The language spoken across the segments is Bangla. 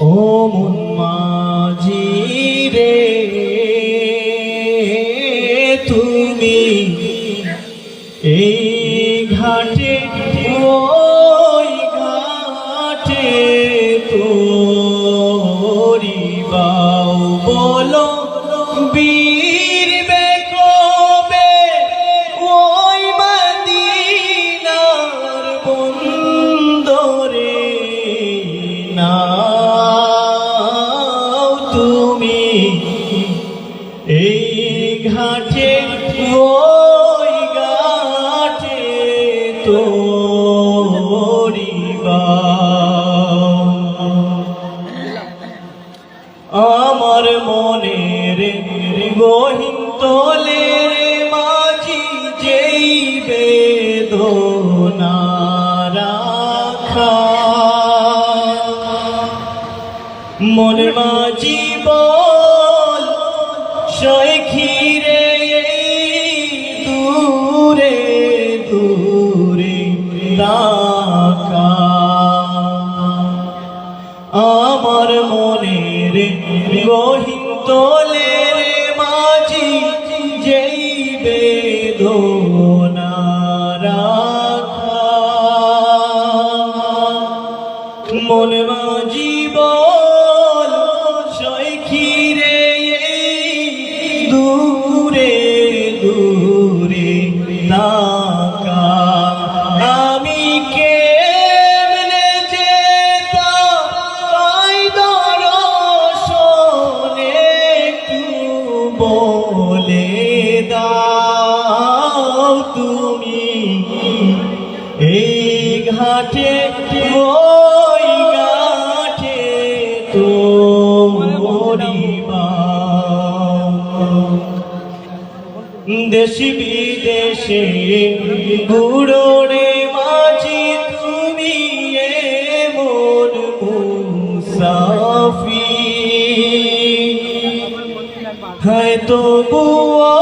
ও মন মাঝি ঘাটে ওই ঘাটে তোরি বাউ বীর আমার মনের গহিন তোলে মাঝি যেই বেদনা মনে মাঝি গহিন তোলে মাঝি যেই বেদনা রাখা। মন মাঝি ঘাটে ওই ঘাটে তো দেশি বিদেশে বুড়োরে মাঝি তুমি এমন মুসাফি হয়তো বুয়া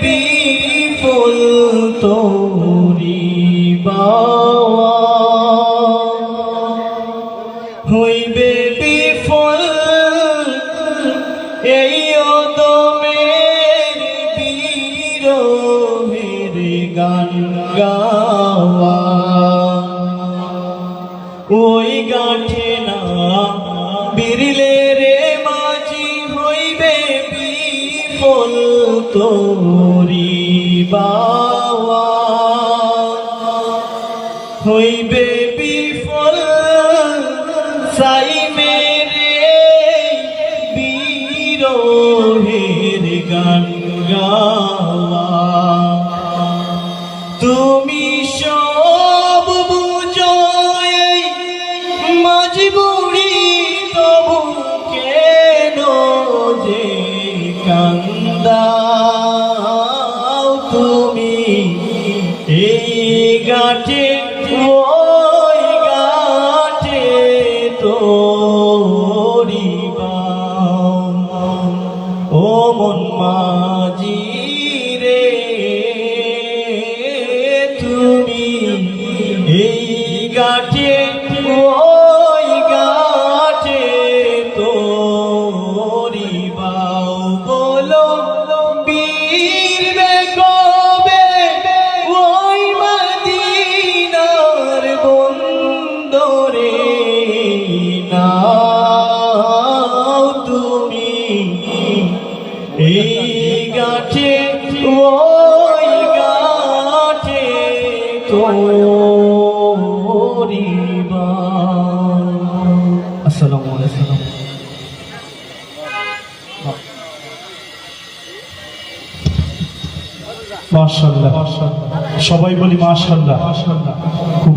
হইবে বিফল তোরি বাওয়া হইবে বিফল সাই মেরে গান তুমি সব বুঝো তবু কেন যে কান্দাও তোরিবা তোরিবা আসসালামু আলাইকুম। মাশাআল্লাহ। সবাই বলি মাশাআল্লাহ। খুব